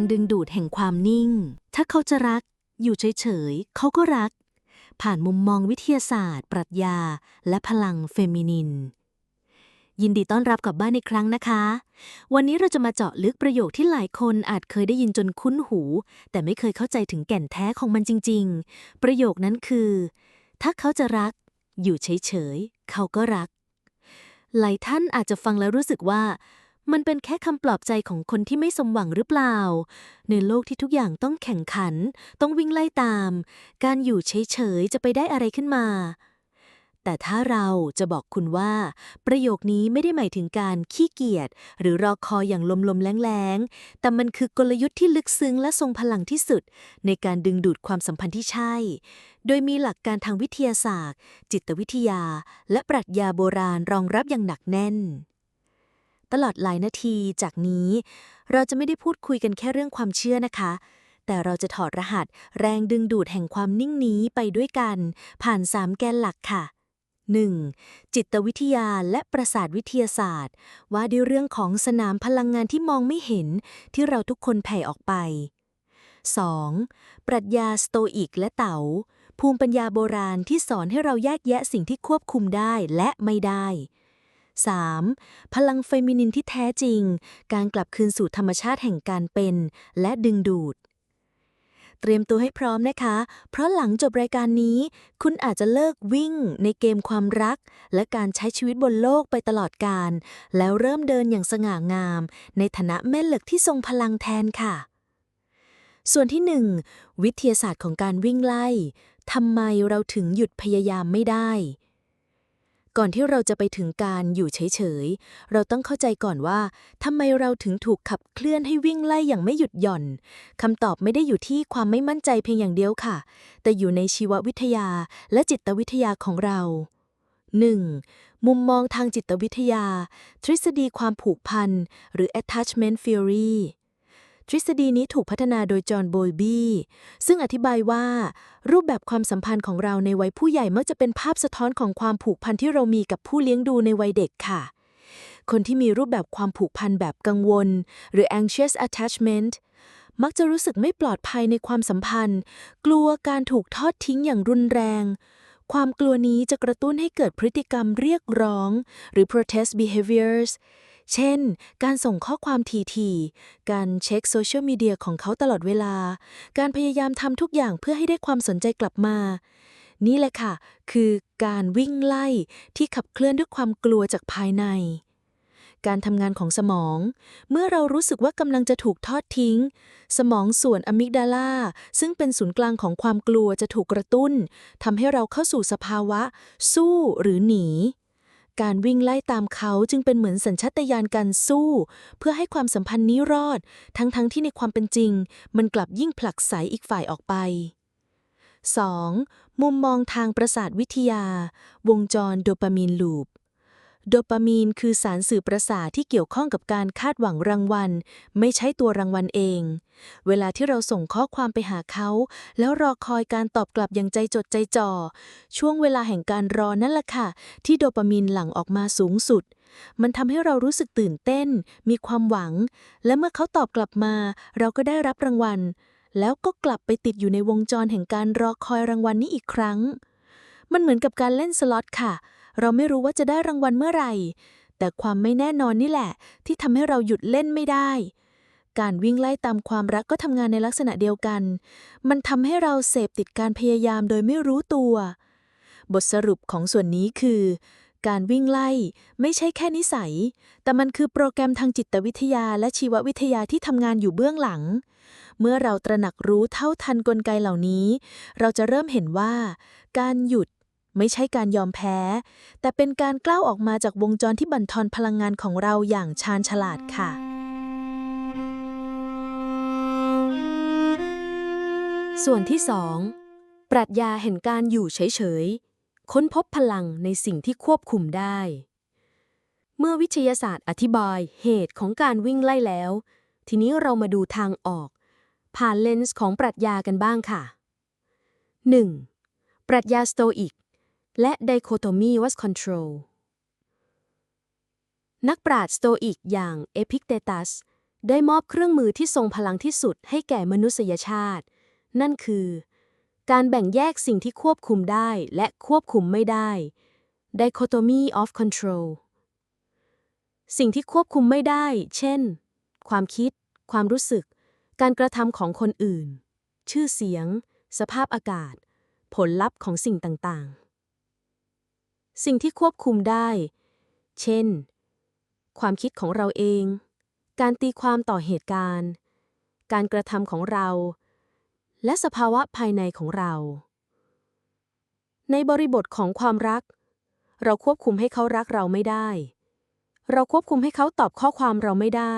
รงดึงดูดแห่งความนิ่ง ถ้าเขาจะรัก อยู่เฉยๆ เขาก็รัก ผ่านมุมมองวิทยาศาสตร์ ปรัชญา และพลังเฟมินิน ยินดีต้อนรับกลับบ้านในครั้งนะคะ วันนี้เราจะมาเจาะลึกประโยคที่หลายคนอาจเคยได้ยินจนคุ้นหู แต่ไม่เคยเข้าใจถึงแก่นแท้ของมันจริง ๆ ประโยคนั้นคือ ถ้าเขาจะรัก อยู่เฉยๆ เขาก็รัก หลายท่านอาจจะฟังแล้วรู้สึกว่า มันเป็นแค่คำปลอบใจของคนที่ไม่สมหวังหรือเปล่า ในโลกที่ทุกอย่างต้องแข่งขัน ต้องวิ่งไล่ตาม การอยู่เฉยๆ จะไปได้อะไรขึ้นมา แต่ถ้าเราจะบอกคุณว่า ประโยคนี้ไม่ได้หมายถึงการขี้เกียจหรือรอคอยอย่างลมๆ แรงๆ แต่มันคือกลยุทธ์ที่ลึกซึ้งและทรงพลังที่สุด ในการดึงดูดความสัมพันธ์ที่ใช่ โดยมีหลักการทางวิทยาศาสตร์ จิตวิทยา และปรัชญาโบราณรองรับอย่างหนักแน่น ตลอดหลายนาทีจากนี้ เราจะไม่ได้พูดคุยกันแค่เรื่องความเชื่อนะคะ แต่เราจะถอดรหัสแรงดึงดูดแห่งความนิ่งนี้ไปด้วยกัน ผ่าน3แกนหลักค่ะ 1. จิตวิทยาและประสาทวิทยาศาสตร์ ว่าด้วยเรื่องของสนามพลังงานที่มองไม่เห็น ที่เราทุกคนแผ่ออกไป 2. ปรัชญาสโตอิกและเต๋า ภูมิปัญญาโบราณที่สอนให้เราแยกแยะสิ่งที่ควบคุมได้และไม่ได้ 3. พลังเฟมินินที่แท้จริง การกลับคืนสู่ธรรมชาติแห่งการเป็น และดึงดูด เตรียมตัวให้พร้อมนะคะ เพราะหลังจบรายการนี้ คุณอาจจะเลิกวิ่งในเกมความรัก และการใช้ชีวิตบนโลกไปตลอดกาลแล้วเริ่มเดินอย่างสง่างาม ในฐานะแม่เหล็กที่ทรงพลังแทนค่ะ ส่วนที่ 1 วิทยาศาสตร์ของการวิ่งไล่ทำไมเราถึงหยุดพยายามไม่ได้ ก่อนที่เราจะไปถึงการอยู่เฉยๆ เราต้องเข้าใจก่อนว่าทำไมเราถึงถูกขับเคลื่อนให้วิ่งไล่อย่างไม่หยุดหย่อนคำตอบไม่ได้อยู่ที่ความไม่มั่นใจเพียงอย่างเดียวค่ะ แต่อยู่ในชีววิทยาและจิตวิทยาของเรา 1. มุมมองทางจิตวิทยา ทฤษฎีความผูกพัน หรือ attachment theory ทฤษฎีนี้ถูกพัฒนาโดยจอห์นโบยบีซึ่งอธิบายว่า รูปแบบความสัมพันธ์ของเราในวัยผู้ใหญ่มักจะเป็นภาพสะท้อนของความผูกพันที่เรามีกับผู้เลี้ยงดูในวัยเด็กค่ะ คนที่มีรูปแบบความผูกพันแบบกังวล หรือ anxious attachment มักจะรู้สึกไม่ปลอดภัยในความสัมพันธ์ กลัวการถูกทอดทิ้งอย่างรุนแรง ความกลัวนี้จะกระตุ้นให้เกิดพฤติกรรมเรียกร้อง หรือ protest behaviors เช่น การส่งข้อความทีๆการเช็คโซเชียลมีเดียของเขาตลอดเวลา การพยายามทำทุกอย่างเพื่อให้ได้ความสนใจกลับมา นี่แหละค่ะ คือการวิ่งไล่ที่ขับเคลื่อนด้วยความกลัวจากภายใน การทำงานของสมอง เมื่อเรารู้สึกว่ากำลังจะถูกทอดทิ้ง สมองส่วนอะมิกดาลาซึ่งเป็นศูนย์กลางของความกลัวจะถูกกระตุ้นทำให้เราเข้าสู่สภาวะ สู้หรือหนี การวิ่งไล่ตามเขาจึงเป็นเหมือนสัญชาตญาณการสู้ เพื่อให้ความสัมพันธ์นี้รอด ทั้งๆทที่ในความเป็นจริง มันกลับยิ่งผลักไสอีกฝ่ายออกไป 2. มุมมองทางประสาทวิทยา วงจรโดปามีนลูป โดปามีนคือสารสื่อประสาทที่เกี่ยวข้องกับการคาดหวังรางวัล ไม่ใช่ตัวรางวัลเอง เวลาที่เราส่งข้อความไปหาเขา แล้วรอคอยการตอบกลับอย่างใจจดใจจ่อ ช่วงเวลาแห่งการรอนั่นแหละค่ะ ที่โดปามีนหลั่งออกมาสูงสุด มันทำให้เรารู้สึกตื่นเต้น มีความหวัง และเมื่อเขาตอบกลับมา เราก็ได้รับรางวัล แล้วก็กลับไปติดอยู่ในวงจรแห่งการรอคอยรางวัลนี้อีกครั้ง มันเหมือนกับการเล่นสล็อตค่ะ เราไม่รู้ว่าจะได้รางวัลเมื่อไหร่ แต่ความไม่แน่นอนนี่แหละ ที่ทำให้เราหยุดเล่นไม่ได้ การวิ่งไล่ตามความรักก็ทำงานในลักษณะเดียวกัน มันทำให้เราเสพติดการพยายามโดยไม่รู้ตัว บทสรุปของส่วนนี้คือ การวิ่งไล่ไม่ใช่แค่นิสัย แต่มันคือโปรแกรมทางจิตวิทยาและชีววิทยาที่ทำงานอยู่เบื้องหลังเมื่อเราตระหนักรู้เท่าทันกลไกเหล่านี้ เราจะเริ่มเห็นว่า การหยุด ไม่ใช่การยอมแพ้ แต่เป็นการกล้าวออกมาจากวงจรที่บั่นทอนพลังงานของเราอย่างชาญฉลาดค่ะ ส่วนที่ 2 ปรัชญาแห่งการอยู่เฉยๆ ค้นพบพลังในสิ่งที่ควบคุมได้ เมื่อวิทยาศาสตร์อธิบายเหตุของการวิ่งไล่แล้ว ทีนี้เรามาดูทางออก ผ่านเลนส์ของปรัชญากันบ้างค่ะ 1. ปรัชญาสโตอิก และไดโคโตมีวัสคอนโทรลนักปราชญ์สโตอิกอย่างเอพิกเตตัส ได้มอบเครื่องมือที่ทรงพลังที่สุดให้แก่มนุษยชาติ นั่นคือ การแบ่งแยกสิ่งที่ควบคุมได้และควบคุมไม่ได้ dichotomy of control สิ่งที่ควบคุมไม่ได้ เช่น ความคิด ความรู้สึก การกระทำของคนอื่น ชื่อเสียง สภาพอากาศ ผลลัพธ์ของสิ่งต่าง ๆ สิ่งที่ควบคุมได้ เช่น ความคิดของเราเอง การตีความต่อเหตุการณ์ การกระทำของเรา และสภาวะภายในของเรา ในบริบทของความรัก เราควบคุมให้เขารักเราไม่ได้ เราควบคุมให้เขาตอบข้อความเราไม่ได้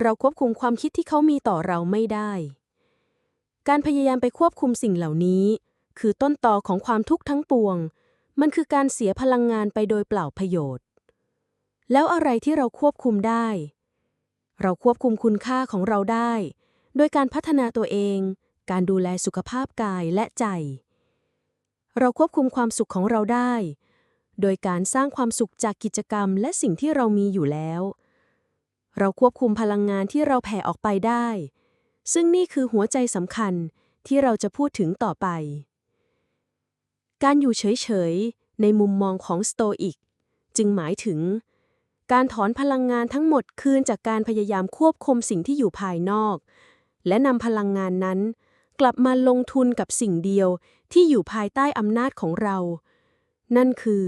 เราควบคุมความคิดที่เขามีต่อเราไม่ได้ การพยายามไปควบคุมสิ่งเหล่านี้ คือต้นตอของความทุกข์ทั้งปวง มันคือการเสียพลังงานไปโดยเปล่าประโยชน์ แล้วอะไรที่เราควบคุมได้ เราควบคุมคุณค่าของเราได้ โดยการพัฒนาตัวเอง การดูแลสุขภาพกายและใจ เราควบคุมความสุขของเราได้ โดยการสร้างความสุขจากกิจกรรมและสิ่งที่เรามีอยู่แล้ว เราควบคุมพลังงานที่เราแผ่ออกไปได้ ซึ่งนี่คือหัวใจสำคัญที่เราจะพูดถึงต่อไป การอยู่เฉยๆ ในมุมมองของสโตอิก จึงหมายถึง การถอนพลังงานทั้งหมดคืนจากการพยายามควบคุมสิ่งที่อยู่ภายนอก และนำพลังงานนั้น กลับมาลงทุนกับสิ่งเดียวที่อยู่ภายใต้อำนาจของเรา นั่นคือ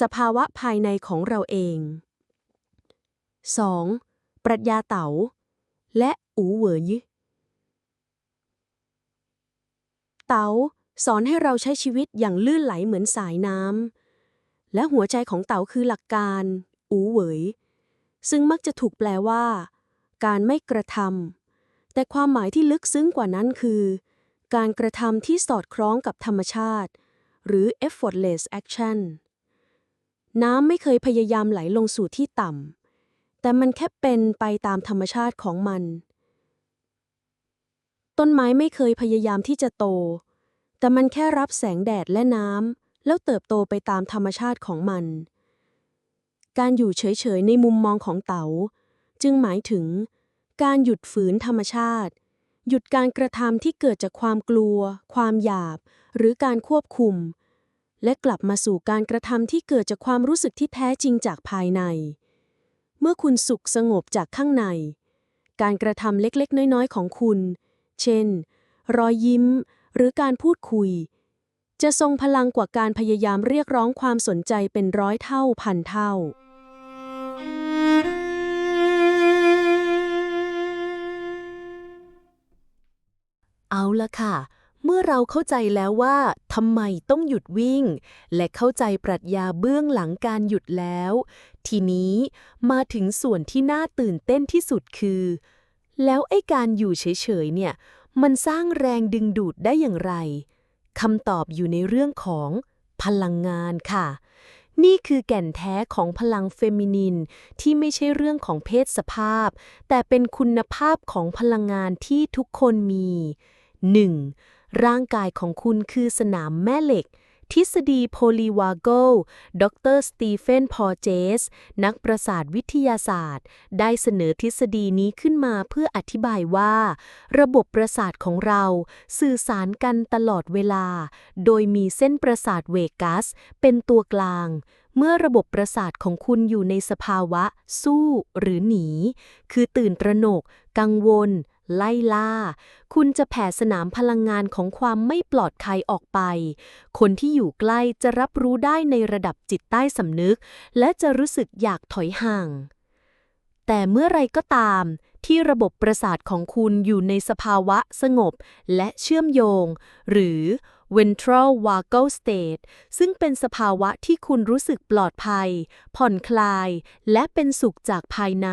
สภาวะภายในของเราเอง 2. ปรัชญาเต๋า และอูเหวยเต๋า สอนให้เราใช้ชีวิตอย่างลื่นไหลเหมือนสายน้ำ และหัวใจของเต๋าคือหลักการ อูเหวย ซึ่งมักจะถูกแปลว่า การไม่กระทำ แต่ความหมายที่ลึกซึ้งกว่านั้นคือ การกระทำที่สอดคล้องกับธรรมชาติ หรือ effortless action น้ำไม่เคยพยายามไหลลงสู่ที่ต่ำ แต่มันแค่เป็นไปตามธรรมชาติของมัน ต้นไม้ไม่เคยพยายามที่จะโต แต่มันแค่รับแสงแดดและน้ำ แล้วเติบโตไปตามธรรมชาติของมัน การอยู่เฉยๆในมุมมองของเต๋า จึงหมายถึง การหยุดฝืนธรรมชาติ หยุดการกระทำที่เกิดจากความกลัว ความหยาบ หรือการควบคุม และกลับมาสู่การกระทำที่เกิดจากความรู้สึกที่แท้จริงจากภายใน เมื่อคุณสุขสงบจากข้างใน การกระทำเล็กๆ น้อยๆ ของคุณ เช่น รอยยิ้ม หรือการพูดคุย จะทรงพลังกว่าการพยายามเรียกร้องความสนใจเป็นร้อยเท่าพันเท่า เอาละค่ะ เมื่อเราเข้าใจแล้วว่าทำไมต้องหยุดวิ่ง และเข้าใจปรัชญาเบื้องหลังการหยุดแล้ว ทีนี้มาถึงส่วนที่น่าตื่นเต้นที่สุดคือ แล้วไอ้การอยู่เฉยๆเนี่ย มันสร้างแรงดึงดูดได้อย่างไรคำตอบอยู่ในเรื่องของพลังงานค่ะ นี่คือแก่นแท้ของพลังเฟมินินที่ไม่ใช่เรื่องของเพศสภาพ แต่เป็นคุณภาพของพลังงานที่ทุกคนมี 1. ร่างกายของคุณคือสนามแม่เหล็ก ทฤษฎีโพลีวาโกดรสตีเฟน พอเจส นักประสาทวิทยาศาสตร์ ได้เสนอทฤษฎีนี้ขึ้นมาเพื่ออธิบายว่า ระบบประสาทของเราสื่อสารกันตลอดเวลา โดยมีเส้นประสาทเวกัส เป็นตัวกลาง เมื่อระบบประสาทของคุณอยู่ในสภาวะ สู้หรือหนี คือตื่นตระหนก กังวล ไล่ล่า คุณจะแผ่สนามพลังงานของความไม่ปลอดภัยออกไป คนที่อยู่ใกล้จะรับรู้ได้ในระดับจิตใต้สำนึก และจะรู้สึกอยากถอยห่าง แต่เมื่อไรก็ตาม ที่ระบบประสาทของคุณอยู่ในสภาวะสงบและเชื่อมโยง หรือ ventral vagal state ซึ่งเป็นสภาวะที่คุณรู้สึกปลอดภัย ผ่อนคลาย และเป็นสุขจากภายใน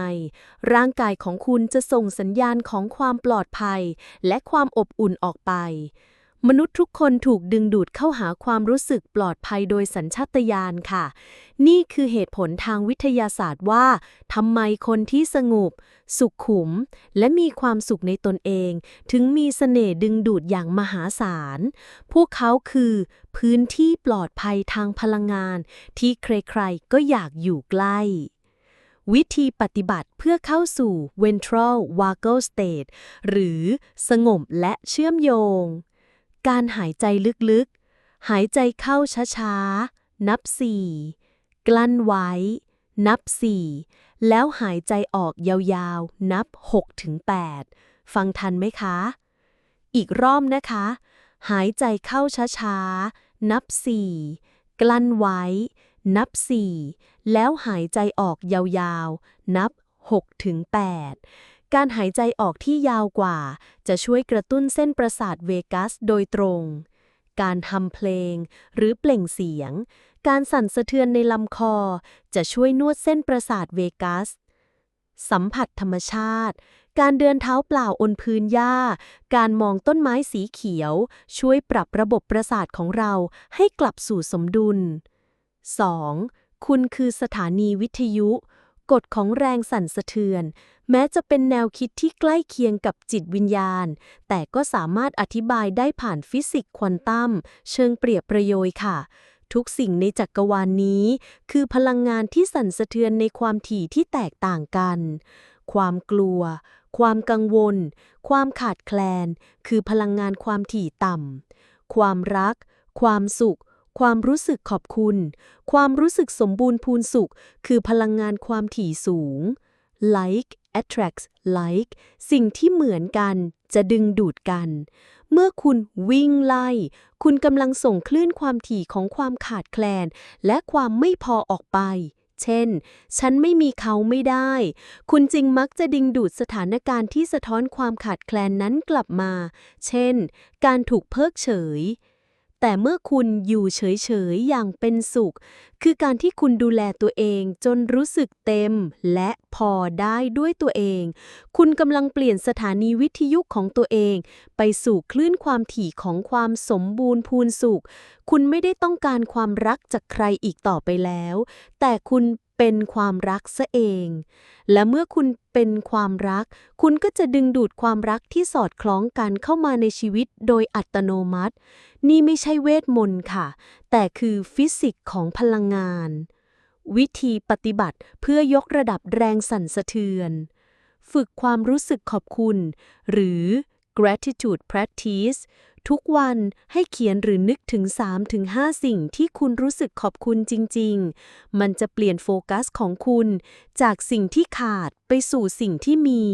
ร่างกายของคุณจะส่งสัญญาณของความปลอดภัย และความอบอุ่นออกไป มนุษย์ทุกคนถูกดึงดูดเข้าหาความรู้สึกปลอดภัยโดยสัญชาตญาณค่ะ นี่คือเหตุผลทางวิทยาศาสตร์ว่าทำไมคนที่สงบ สุขขุม และมีความสุขในตนเอง ถึงมีเสน่ห์ดึงดูดอย่างมหาศาล พวกเขาคือ พื้นที่ปลอดภัยทางพลังงาน ที่ใครๆก็อยากอยู่ใกล้วิธีปฏิบัติเพื่อเข้าสู่ ventral vagal state หรือสงบและเชื่อมโยง การหายใจลึกๆ หายใจเข้าช้าๆ นับ4กลั้นไว้ นับ4แล้วหายใจออกยาวๆ นับ6-8ฟังทันไหมคะ อีกรอบนะคะ หายใจเข้าช้าๆ นับ4กลั้นไว้ นับ4แล้วหายใจออกยาวๆ นับ6-8 การหายใจออกที่ยาวกว่า จะช่วยกระตุ้นเส้นประสาทเวกัสโดยตรง การทำเพลง หรือเปล่งเสียง การสั่นสะเทือนในลำคอ จะช่วยนวดเส้นประสาทเวกัส สัมผัสธรรมชาติ การเดินเท้าเปล่าบนพื้นหญ้า การมองต้นไม้สีเขียว ช่วยปรับระบบประสาทของเราให้กลับสู่สมดุล 2. คุณคือสถานีวิทยุ กฎของแรงสั่นสะเทือน แม้จะเป็นแนวคิดที่ใกล้เคียงกับจิตวิญญาณ แต่ก็สามารถอธิบายได้ผ่านฟิสิกส์ควอนตัมเชิงเปรียบประโยยค่ะ ทุกสิ่งในจักรวาลนนี้ คือพลังงานที่สั่นสะเทือนในความถี่ที่แตกต่างกัน ความกลัว ความกังวล ความขาดแคลน คือพลังงานความถี่ต่ำความรัก ความสุขความรู้สึกขอบคุณ ความรู้สึกสมบูรณ์พูนสุข คือพลังงานความถี่สูง like attracts like สิ่งที่เหมือนกันจะดึงดูดกัน เมื่อคุณวิ่งไล่ คุณกำลังส่งคลื่นความถี่ของความขาดแคลน และความไม่พอออกไป เช่น ฉันไม่มีเขาไม่ได้ คุณจึงมักจะดึงดูดสถานการณ์ที่สะท้อนความขาดแคลนนั้นกลับมา เช่น การถูกเพิกเฉย แต่เมื่อคุณอยู่เฉยๆ อย่างเป็นสุข คือการที่คุณดูแลตัวเองจนรู้สึกเต็มและพอได้ด้วยตัวเอง คุณกำลังเปลี่ยนสถานีวิทยุของตัวเอง ไปสู่คลื่นความถี่ของความสมบูรณ์พูนสุข คุณไม่ได้ต้องการความรักจากใครอีกต่อไปแล้ว แต่คุณ เป็นความรักซะเอง และเมื่อคุณเป็นความรัก คุณก็จะดึงดูดความรักที่สอดคล้องกันเข้ามาในชีวิตโดยอัตโนมัติ นี่ไม่ใช่เวทมนต์ค่ะ แต่คือฟิสิกส์ของพลังงาน วิธีปฏิบัติเพื่อยกระดับแรงสั่นสะเทือน ฝึกความรู้สึกขอบคุณ หรือ gratitude practice ทุกวันให้เขียนหรือนึกถึง 3-5 สิ่งที่คุณรู้สึกขอบคุณจริง ๆ มันจะเปลี่ยนโฟกัสของคุณ จากสิ่งที่ขาดไปสู่สิ่งที่มี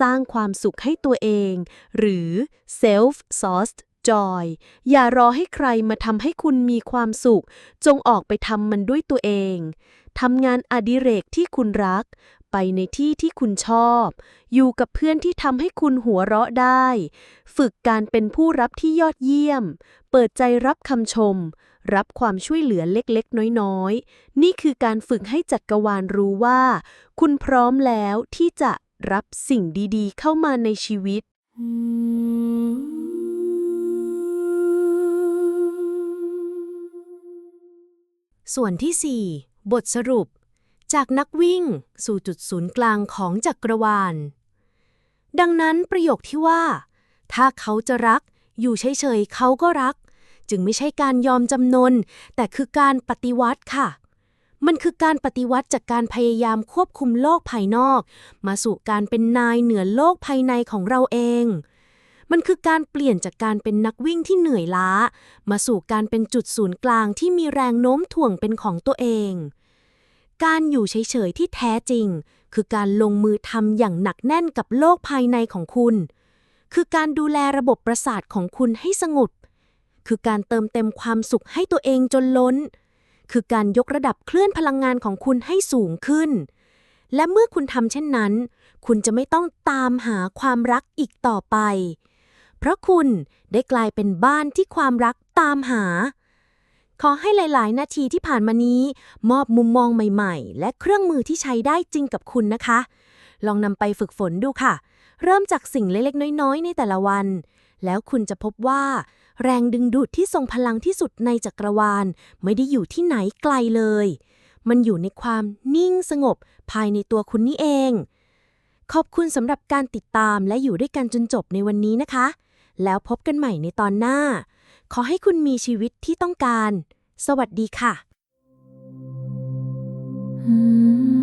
สร้างความสุขให้ตัวเอง หรือ self-sust self sourced joy อย่ารอให้ใครมาทำให้คุณมีความสุข จงออกไปทำมันด้วยตัวเองทำงานอดิเรกที่คุณรัก ไปในที่ที่คุณชอบ อยู่กับเพื่อนที่ทำให้คุณหัวเราะได้ ฝึกการเป็นผู้รับที่ยอดเยี่ยม เปิดใจรับคำชม รับความช่วยเหลือเล็กๆ น้อยๆ นี่คือการฝึกให้จักรวาลรู้ว่า คุณพร้อมแล้วที่จะรับสิ่งดีๆ เข้ามาในชีวิต ส่วนที่ 4 บทสรุป จากนักวิ่งสู่จุดศูนย์กลางของจักรวาล ดังนั้นประโยคที่ว่า ถ้าเขาจะรัก อยู่เฉยๆเขาก็รัก จึงไม่ใช่การยอมจำนน แต่คือการปฏิวัติค่ะ มันคือการปฏิวัติจากการพยายามควบคุมโลกภายนอก มาสู่การเป็นนายเหนือโลกภายในของเราเอง มันคือการเปลี่ยนจากการเป็นนักวิ่งที่เหนื่อยล้า มาสู่การเป็นจุดศูนย์กลางที่มีแรงโน้มถ่วงเป็นของตัวเอง การอยู่เฉยๆที่แท้จริง คือการลงมือทำอย่างหนักแน่นกับโลกภายในของคุณ คือการดูแลระบบประสาทของคุณให้สงบ คือการเติมเต็มความสุขให้ตัวเองจนล้น คือการยกระดับเคลื่อนพลังงานของคุณให้สูงขึ้น และเมื่อคุณทำเช่นนั้น คุณจะไม่ต้องตามหาความรักอีกต่อไป เพราะคุณได้กลายเป็นบ้านที่ความรักตามหา ขอให้หลาย ๆ นาทีที่ผ่านมานี้ มอบมุมมองใหม่ ๆ และเครื่องมือที่ใช้ได้จริงกับคุณนะคะ ลองนำไปฝึกฝนดูค่ะ เริ่มจากสิ่งเล็ก ๆ น้อย ๆ ในแต่ละวัน แล้วคุณจะพบว่า แรงดึงดูดที่ทรงพลังที่สุดในจักรวาล ไม่ได้อยู่ที่ไหนไกลเลย มันอยู่ในความนิ่งสงบ ภายในตัวคุณนี่เองขอบคุณสำหรับการติดตามและอยู่ด้วยกันจนจบในวันนี้นะคะ แล้วพบกันใหม่ในตอนหน้า ขอให้คุณมีชีวิตที่ต้องการ สวัสดีค่ะ Mm-hmm.